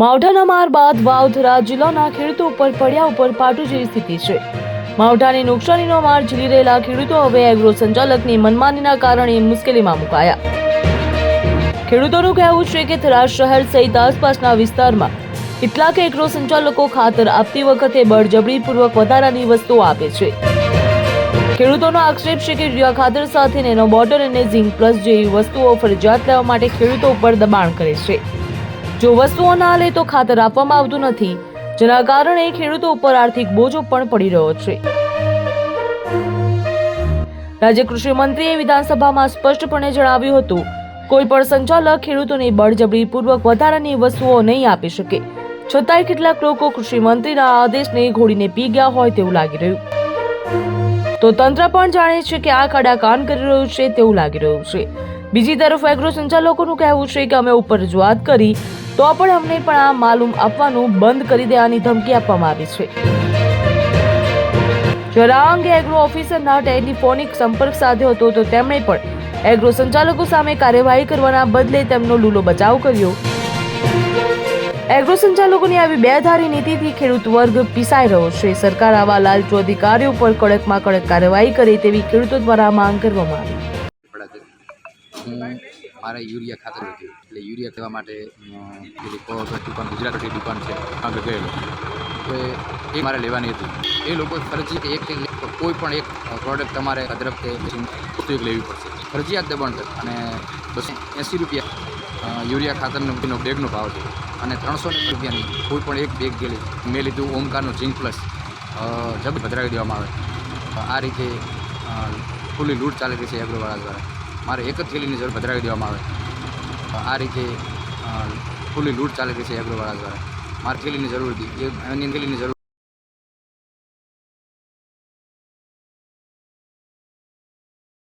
માવઠાના માર બાદ વાવથરા જિલ્લાના ખેડૂતો ઉપર પડ્યા ઉપર પાટું જેવી સ્થિતિ છે. માવઠાની નુકસાનીનો માર ઝીલી રહેલા ખેડૂતો હવે એગ્રો સંચાલકની મનમાનીના કારણે મુશ્કેલીમાં મુકાયા. ખેડૂતોનું કહેવું છે કે થરા શહેર સહિત આસપાસના વિસ્તારમાં કેટલાક એગ્રો સંચાલકો ખાતર આપતી વખતે બળજબરીપૂર્વક વધારાની વસ્તુઓ આપે છે. ખેડૂતોનો આક્ષેપ છે કે યુરિયા ખાતર સાથે નેનો બોટલ અને ઝિંક પ્લસ જેવી વસ્તુઓ ફરજિયાત લેવા માટે ખેડૂતો ઉપર દબાણ કરે છે. જો વસ્તુઓ ના લે તો ખાતર આપવામાં આવતું નથી. જેના કારણે ખેડૂતો ઉપર આર્થિક બોજો પણ પડી રહ્યો છે. રાજ્ય કૃષિ મંત્રીએ વિધાનસભામાં સ્પષ્ટપણે જણાવ્યું હતું, કોઈ પણ સંચાલક ખેડૂતોને બળજબરીપૂર્વક વધારાની વસ્તુઓ નહીં આપી શકે. છતાંય કેટલાક લોકો કૃષિ મંત્રીના આદેશને ઘોડીને પી ગયા હોય તેવું લાગી રહ્યું. તો તંત્ર પણ જાણે છે કે આ કાડા કાન કરી રહ્યું છે તેવું લાગી રહ્યું છે. બીજી તરફ એગ્રો સંચાલકોનું કહેવું છે કે અમે ઉપર રજૂઆત કરી તો પણ અમને પણ આ માલુમ આપવાનું બંધ કરી દેવાની ધમકી આપવામાં આવી છે. જ્યારે આ અંગે એગ્રો ઓફિસરના ટેલિફોનિક સંપર્ક સાધ્યો હતો તો તેમણે પણ એગ્રો સંચાલકો સામે કાર્યવાહી કરવાના બદલે તેમનો લૂલો બચાવ કર્યો. એગ્રો સંચાલકોની આવી બેધારી નીતિથી ખેડૂત વર્ગ પીસાઈ રહ્યો છે. સરકાર આવા લાલચુ અધિકારીઓ પર કડકમાં કડક કાર્યવાહી કરે તેવી ખેડૂતો દ્વારા માંગ કરવામાં આવી. હું મારે યુરિયા ખાતર હતું. એટલે યુરિયા લેવા માટે પેલી કોઓપરેટિવ દુકાન ગુજરાતી દુકાન છે, આગળ ગયેલો. તો એ મારે લેવાની હતી. એ લોકો ફરજી એક કોઈ પણ એક પ્રોડક્ટ તમારે અદરક કે પછી લેવી પડશે. ફરજિયાત દબાણ અને બસો એંસી રૂપિયા યુરિયા ખાતરનો બેગનો ભાવ છે. અને ત્રણસો રૂપિયાની કોઈ પણ એક બેગ ગયેલી. મેં લીધું ઓમકારનું ઝીંક પ્લસ જબ ભદરાવી દેવામાં આવે. આ રીતે ખુલ્લી લૂંટ ચાલી રહી છે એગ્રોવાળા દ્વારા. મારે એક જ થેલીની જરૂર પધરાવી દેવામાં આવે. આ રીતે ખુલ્લી લૂંટ ચાલી રહી છે એગ્રોવાળા દ્વારા. મારે થેલીની જરૂર હતી. એ અન્ય થેલીની જરૂર